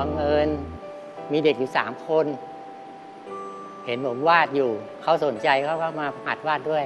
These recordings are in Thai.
บังเอิญมีเด็กอยู่สามคน เห็นผมวาดอยู่ เขาสนใจเขาก็มาหัดวาดด้วย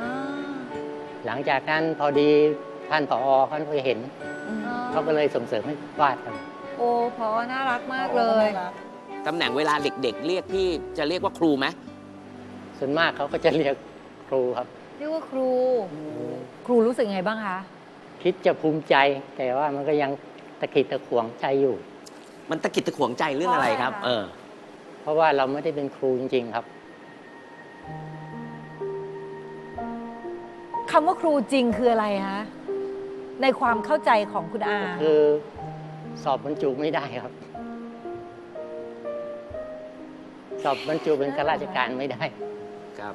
อ่าหลังจากนั้นพอดีท่านผอเขาไปเห็นเขาก็เลยส่งเสริมให้วาดครับโอ้พอน่ารักมากเลย ตำแหน่งเวลาเด็กๆ เรียกพี่จะเรียกว่าครูไหมส่วนมากเขาก็จะเรียกครูครับ เรียกว่าครู ครูรู้สึกไงบ้างคะ คิดจะภูมิใจแต่ว่ามันก็ยังตะขิดตะขวงใจอยู่ มันตะกิดตะขวงใจเรื่องอะไรครับเพราะอะไรคะเออ เพราะว่าเราไม่ได้เป็นครูจริง ๆ ครับ คำว่าครูจริงคืออะไรคะในความเข้าใจของคุณอา คือสอบบรรจุไม่ได้ครับ สอบบรรจุเป็นข้าราชการไม่ได้ ครับ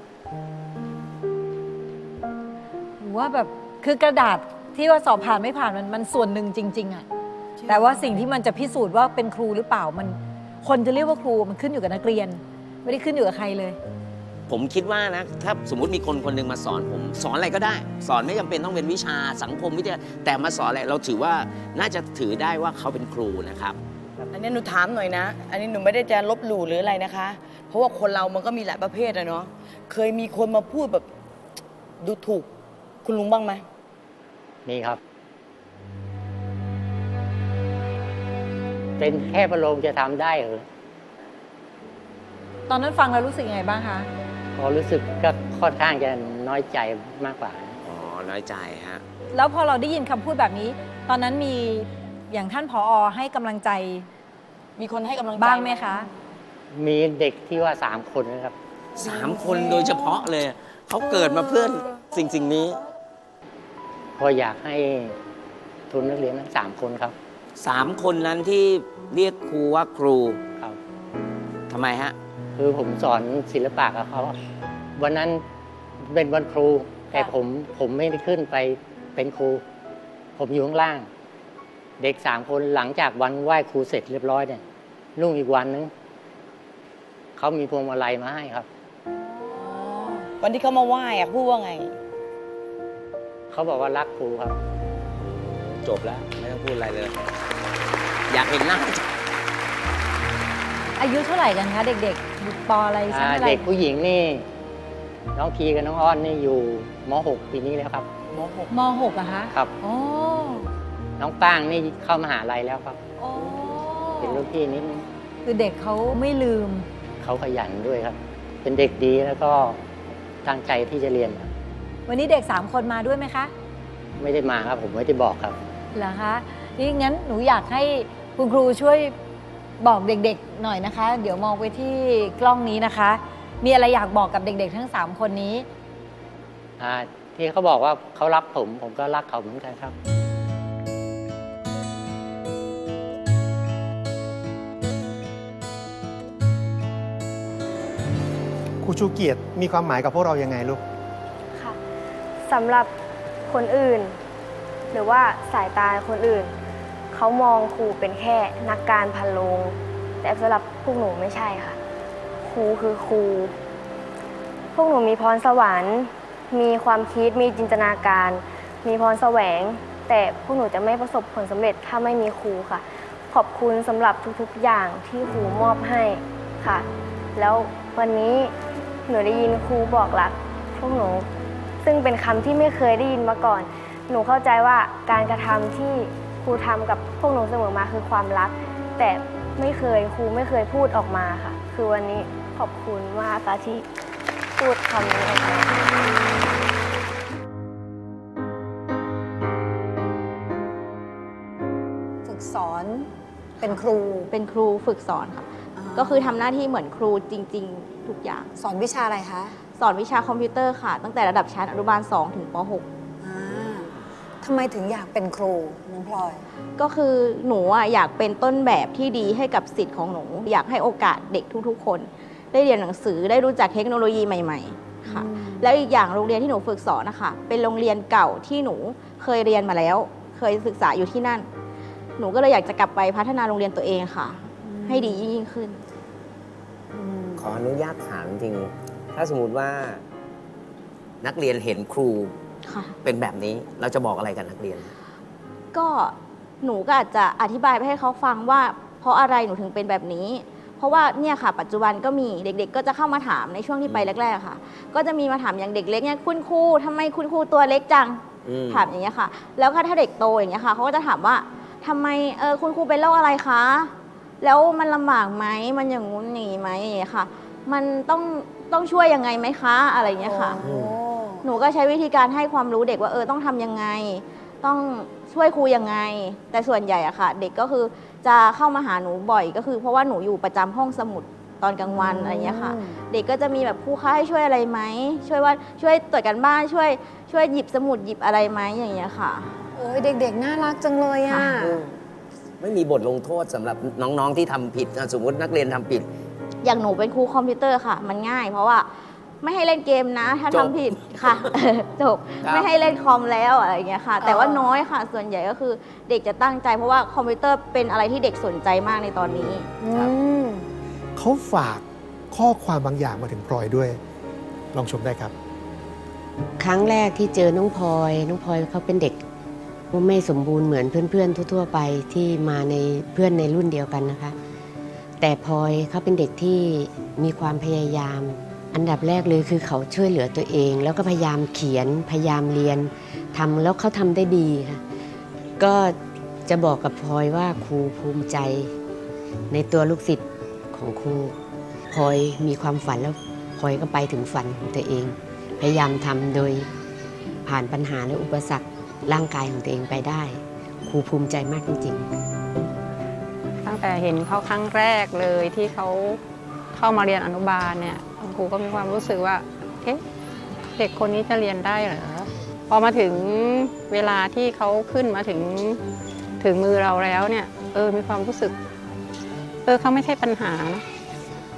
หรือว่าแบบคือกระดาษที่ว่าสอบผ่านไม่ผ่านมันมันส่วนหนึ่งจริง ๆอะ แต่ว่าสิ่งที่มันจะพิสูจน์ว่าเป็นครูหรือเปล่ามัน คนจะเรียกว่าครูมันขึ้นอยู่กับนักเรียน ไม่ได้ขึ้นอยู่กับใครเลย ผมคิดว่านะถ้าสมมุติมีคนคนหนึ่งมาสอนผม สอนอะไรก็ได้ สอนไม่จำเป็นต้องเป็นวิชาสังคมวิทยาแต่มาสอนอะไรเราถือว่าน่าจะถือได้ว่าเขาเป็นครูนะครับ อันนี้หนูถามหน่อยนะ อันนี้หนูไม่ได้จะลบหลู่หรืออะไรนะคะ เพราะว่าคนเรามันก็มีหลายประเภทอะเนาะ เคยมีคนมาพูดแบบดูถูกคุณลุงบ้างไหมนี่ครับ เป็นแค่ประโลมจะทำได้เหรอตอนนั้นฟังแล้วรู้สึกยังไงบ้างคะ ก็รู้สึกก็ค่อนข้างจะน้อยใจมากกว่า อ๋อ น้อยใจฮะ แล้วพอเราได้ยินคำพูดแบบนี้ ตอนนั้นมีอย่างท่านผอให้กำลังใจมีคนให้กำลังใจบ้างไหมคะ มีเด็กที่ว่าสามคนนะครับ สามคนโดยเฉพาะเลย เขาเกิดมาเพื่อสิ่งสิ่งนี้ พออยากให้ทุนนักเรียนทั้งสามคนครับ สามคนนั้นที่เรียกครูว่าครูครับทำไมฮะ คือผมสอนศิลปะกับเขาวันนั้นเป็นวันครู แต่ผมผมไม่ได้ขึ้นไปเป็นครู ผมอยู่ข้างล่าง เด็กสามคนหลังจากวันไหว้ครูเสร็จเรียบร้อยเนี่ยรุ่งอีกวันนึงเขามีพวงมาลัยมาให้ครับ วันที่เขามาไหว้อะพูดว่าไง เขาบอกว่ารักครูครับ จบแล้ว ไม่ต้องพูดอะไรเลย อยากเห็นหน้าอายุเท่าไหร่กันคะเด็กๆอยู่ปออะไรชั้นอ่าอะไร เด็กผู้หญิงนี่ น้องทีกับน้องอ้อนนี่อยู่ม .6 ปีนี้แล้วครับมหกมหกอะคะครับ โอ้น้องป้างนี่เข้ามหาลัยแล้วครับ โอ้เป็นรุ่นพี่นิดนึงคือเด็กเขาไม่ลืม เขาขยันด้วยครับ เป็นเด็กดีแล้วก็ตั้งใจที่จะเรียนครับวันนี้เด็กสามคนมาด้วยไหมคะ ไม่ได้มาครับผมไม่ได้บอกครับ เหรอคะนี่งั้นหนูอยากให้คุณครูช่วยบอกเด็กๆหน่อยนะคะ เดี๋ยวมองไปที่กล้องนี้นะคะ มีอะไรอยากบอกกับเด็กๆ ทั้งสามคนนี้ อ่าที่เขาบอกว่าเขารักผม ผมก็รักเขาเหมือนกันครับ ครูชูเกียรติมีความหมายกับพวกเรายังไงลูก ค่ะสำหรับคนอื่น หรือว่าสายตาคนอื่น เขามองครูเป็นแค่นักการพันโลง แต่สำหรับพวกหนูไม่ใช่ค่ะ ครูคือครู พวกหนูมีพรสวรรค์ มีความคิดมีจินตนาการ มีพรแสวง แต่พวกหนูจะไม่ประสบผลสำเร็จถ้าไม่มีครูค่ะ ขอบคุณสำหรับทุกๆอย่างที่ครูมอบให้ค่ะ แล้ววันนี้หนูได้ยินครูบอกรักพวกหนู ซึ่งเป็นคำที่ไม่เคยได้ยินมาก่อน หนูเข้าใจว่าการกระทำที่ครูทำกับพวกหนูเสมอมาคือความรัก แต่ไม่เคยครูไม่เคยพูดออกมาค่ะ คือวันนี้ขอบคุณมากค่ะที่พูดคำนี้ออกมาฝึกสอนเป็นครูเป็นครูฝึกสอนค่ะ ก็คือทำหน้าที่เหมือนครูจริง ๆ ทุกอย่าง สอนวิชาอะไรคะ สอนวิชาคอมพิวเตอร์ค่ะ ตั้งแต่ระดับชั้นอนุบาล 2 ถึงปอ่า ทำไมถึงอยากเป็นครูน้องพลอย .6 ก็คือหนูอะอยากเป็นต้นแบบที่ดีให้กับสิทธิ์ของหนู อยากให้โอกาสเด็กทุกๆ คน ได้เรียนหนังสือได้รู้จักเทคโนโลยีใหม่ ๆ ค่ะแล้วอีกอย่างโรงเรียนที่หนูฝึกสอนนะคะเป็นโรงเรียนเก่าที่หนูเคยเรียนมาแล้ว เคยศึกษาอยู่ที่นั่น หนูก็เลยอยากจะกลับไปพัฒนาโรงเรียนตัวเองค่ะ ให้ดียิ่งขึ้นขออนุญาตถามจริง ถ้าสมมติว่า นักเรียนเห็นครู ค่ะ เป็นแบบนี้เราจะบอกอะไรกับนักเรียน ก็หนูก็อาจจะอธิบายไปให้เขาฟังว่า เพราะอะไรหนูถึงเป็นแบบนี้ เพราะว่าเนี่ยค่ะ ปัจจุบันก็มีเด็ก ๆ ก็จะเข้ามาถามในช่วงที่ไปแรกๆค่ะ ก็จะมีมาถามอย่างเด็กเล็กเนี่ยคุณครูทำไมคุณครูตัวเล็กจังอืมถามอย่างเงี้ยค่ะ แล้วก็ถ้าเด็กโตอย่างเงี้ยค่ะเขาก็จะถามว่าทำไมเออคุณครูเป็นโรคอะไรคะแล้วมันลำบากไหมมันอย่างงู้นอย่างงี้ไหมอย่างเงี้ยค่ะ มันต้องต้องช่วยยังไงไหมคะอะไรอย่างเงี้ยค่ะ โอ้ หนูก็ใช้วิธีการให้ความรู้เด็กว่าเออต้องทำยังไง ต้องช่วยครูยังไง แต่ส่วนใหญ่อะค่ะ เด็กก็คือจะเข้ามาหาหนูบ่อยก็คือ เพราะว่าหนูอยู่ประจำห้องสมุดตอนกลางวันอะไรอย่างเงี้ยค่ะ เด็กก็จะมีแบบครูคะให้ช่วยอะไรไหมช่วยว่าช่วยตรวจกันบ้านช่วย ช่วยหยิบสมุดหยิบอะไรไหมอย่างเงี้ยค่ะ โอ้ยเด็กๆ น่ารักจังเลยอะไม่มีบทลงโทษสำหรับน้องๆที่ทำผิดอะสมมตินักเรียนทำผิด อย่างหนูเป็นครูคอมพิวเตอร์ค่ะ มันง่าย เพราะว่า ไม่ให้เล่นเกมนะ ถ้าจบทำผิดค่ะ จบครับไม่ให้เล่นคอมแล้วอะไรอย่างเงี้ยค่ะ แต่ว่าน้อยค่ะ ส่วนใหญ่ก็คือเด็กจะตั้งใจเพราะว่าคอมพิวเตอร์เป็นอะไรที่เด็กสนใจมากในตอนนี้ครับอืมเขาฝากข้อความบางอย่างมาถึงพลอยด้วย ลองชมได้ครับ ครั้งแรกที่เจอน้องพลอย น้องพลอยเขาเป็นเด็กไม่สมบูรณ์เหมือนเพื่อนๆ ทั่วๆ ไปที่มาในเพื่อนในรุ่นเดียวกันนะคะ แต่พลอยเขาเป็นเด็กที่มีความพยายาม อันดับแรกเลยคือเขาช่วยเหลือตัวเอง แล้วก็พยายามเขียนพยายามเรียนทำแล้วเขาทำได้ดีค่ะก็จะบอกกับพลอยว่าครูภูมิใจ ในตัวลูกศิษย์ของครูพลอยมีความฝันแล้วพลอยก็ไปถึงฝันของตัวเอง พยายามทำโดยผ่านปัญหาและอุปสรรคร่างกายของตัวเองไปได้ ครูภูมิใจมากจริงๆ ตั้งแต่เห็นเขาครั้งแรกเลยที่เขาเข้ามาเรียนอนุบาลเนี่ย ครูก็มีความรู้สึกว่าเอ๊ะเด็กคนนี้จะเรียนได้เหรอพอมาถึงเวลาที่เขาขึ้นมาถึงถึงมือเราแล้วเนี่ย เออมีความรู้สึก เออเขาไม่ใช่ปัญหานะ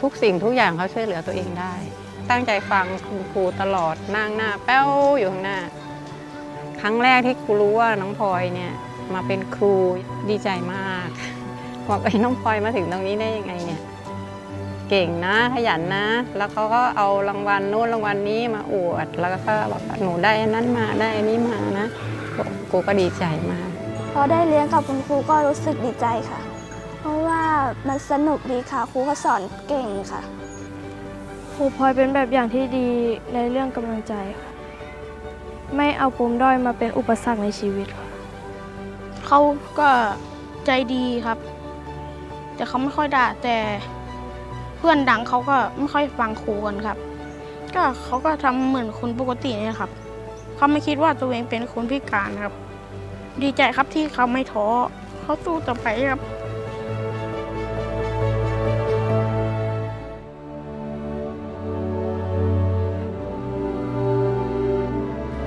ทุกสิ่งทุกอย่างเขาช่วยเหลือตัวเองได้ ตั้งใจฟังคุณครูตลอดนั่งหน้า แป้วอยู่ข้างหน้า ครั้งแรกที่ครูรู้ว่าน้องพลอยเนี่ยมาเป็นครูดีใจมากบอกไอ้น้องพลอยมาถึงตรงนี้ได้ยังไงเนี่ย เก่งนะ ขยันนะ แล้วเขาก็เอารางวัลโน้นรางวัลนี้มาอวด แล้วก็บอกว่าหนูได้อันนั้นมาได้อันนี้มานะกูก็ดีใจมากพอได้เรียนกับคุณครูก็รู้สึกดีใจค่ะ เพราะว่ามันสนุกดีค่ะครูเขาสอนเก่งค่ะครูพลอยเป็นแบบอย่างที่ดีในเรื่องกำลังใจค่ะ ไม่เอาปมด้อยมาเป็นอุปสรรคในชีวิตค่ะเขาก็ใจดีครับ แต่เขาไม่ค่อยด่าแต่เพื่อนดังเขาก็ไม่ค่อยฟังครูกันครับ ก็เขาก็ทำเหมือนคนปกติเนี่ยครับเขาไม่คิดว่าตัวเองเป็นคนพิการครับ ดีใจครับที่เขาไม่ท้อเขาสู้ต่อไปครับ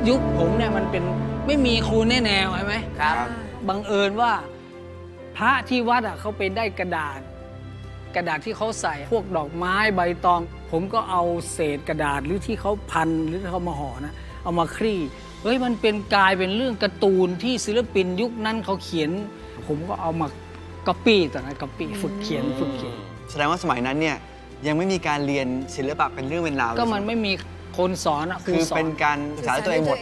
ยุคผมเนี่ยมันเป็นไม่มีครูแน่แนวใช่ไหมครับ บังเอิญว่า พระที่วัดอะเขาไปได้กระดาษ กระดาษที่เขาใส่ พวกดอกไม้ใบตอง ผมก็เอาเศษกระดาษหรือที่เขาพันหรือที่เขามาห่อนะ เอามาคลี่เฮ้ยมันเป็นกลายเป็นเรื่องการ์ตูนที่ศิลปินยุคนั้นเขาเขียน ผมก็เอามาก๊อปปี้ต่างๆก๊อปปี้ฝึกเขียนฝึกเขียน แสดงว่าสมัยนั้นเนี่ยยังไม่มีการเรียนศิลปะเป็นเรื่องเป็นราวเลยก็มันไม่มีคนสอนอะครูคือสอเป็นนการศึกษาด้วยตัวเองหมด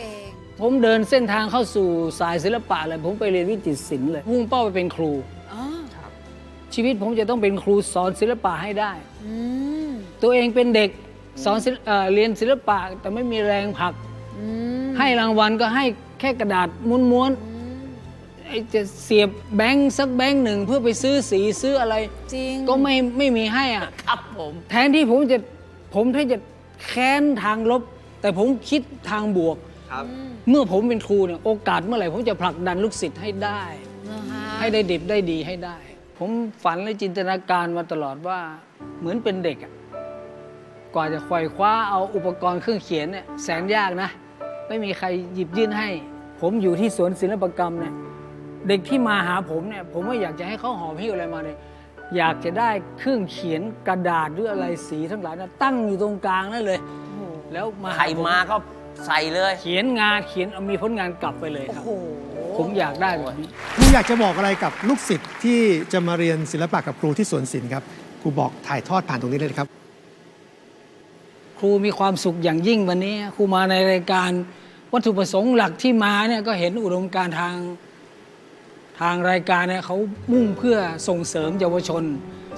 ผมเดินเส้นทางเข้าสู่สายศิลปะเลยผมไปเรียนวิจิตรศิลป์เลยพุ่งเป้าไปเป็นครูอ๋อ ชีวิตผมจะต้องเป็นครูสอนศิลปะให้ได้ อืมตัวเองเป็นเด็กสอนศิลเอ่อเรียนศิลปะ แต่ไม่มีแรงผลัก อืมให้รางวัลก็ให้แค่กระดาษม้วนอืมๆไอ้จะเสียบแบงค์สักแบงค์หนึ่งเพื่อไปซื้อสีซื้ออะไร จริงก็ไม่ไม่มีให้อะ ครับผม แทนที่ผมจะผมแทนจะแค้นทางลบ แต่ผมคิดทางบวก ครับ เมื่อผมเป็นครูเนี่ยโอกาสเมื่อไหร่ผมจะผลักดันลูกศิษย์ให้ได้ให้ได้ดิบได้ดีให้ได้ ผมฝันและจินตนาการมาตลอดว่าเหมือนเป็นเด็กอะกว่าจะไขว่คว้าเอาอุปกรณ์เครื่องเขียนเนี่ยแสนยากนะ ไม่มีใครหยิบยื่นให้ ผมอยู่ที่สวนศิลปกรรมเนี่ยเด็กที่มาหาผมเนี่ย ผมไม่อยากจะให้เขาหอบหิ้วอะไรมาเลยอยากจะได้เครื่องเขียนกระดาษหรืออะไรสีทั้งหลายนะตั้งอยู่ตรงกลางนั่นเลย แล้วมาใครมาก็ใส่เลย เขียนงานเขียนเอามีผลงานกลับไปเลยครับ ผมอยากได้แบบนี้ ครูอยากจะบอกอะไรกับลูกศิษย์ที่จะมาเรียนศิลปะกับครูที่สวนศิลป์ครับครูบอกถ่ายทอดผ่านตรงนี้เลยครับ ครูมีความสุขอย่างยิ่งวันนี้ ครูมาในรายการวัตถุประสงค์หลักที่มาเนี่ยก็เห็นอุดมการณ์ทางทางรายการเนี่ยเขามุ่งเพื่อส่งเสริมเยาวชน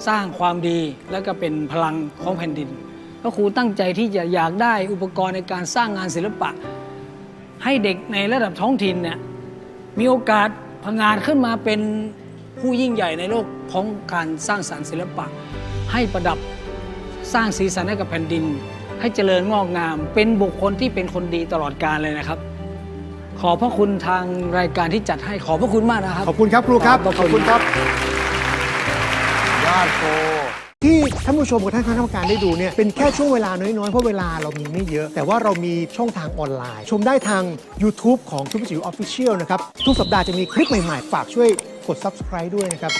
สร้างความดีและก็เป็นพลังของแผ่นดินพระครูตั้งใจที่จะอยากได้อุปกรณ์ในการสร้างงานศิลปะ ให้เด็กในระดับท้องถิ่นเนี่ย มีโอกาสพังงานขึ้นมาเป็นผู้ยิ่งใหญ่ในโลกของการสร้างสรรค์ศิลปะ ให้ประดับสร้างสีสันให้กับแผ่นดิน ให้เจริญงอกงาม เป็นบุคคลที่เป็นคนดีตลอดกาลเลยนะครับ ขอบพระคุณทางรายการที่จัดให้ขอบพระคุณมากนะครับ ขอบคุณครับครูครับ ขอบพระขอบคุณครับ ยอดโคที่ท่าน ผู้ชมกับท่านคณะกรรมการได้ดูเนี่ยเป็นแค่ช่วงเวลาน้อยๆ เพราะเวลาเรามีไม่เยอะ แต่ว่าเรามีช่องทางออนไลน์ ชมได้ทาง YouTube ของทุกจิ๋วออฟฟิเชียลนะครับ ทุกสัปดาห์จะมีคลิปใหม่ๆ ฝากช่วยกด Subscribe ด้วยนะครับ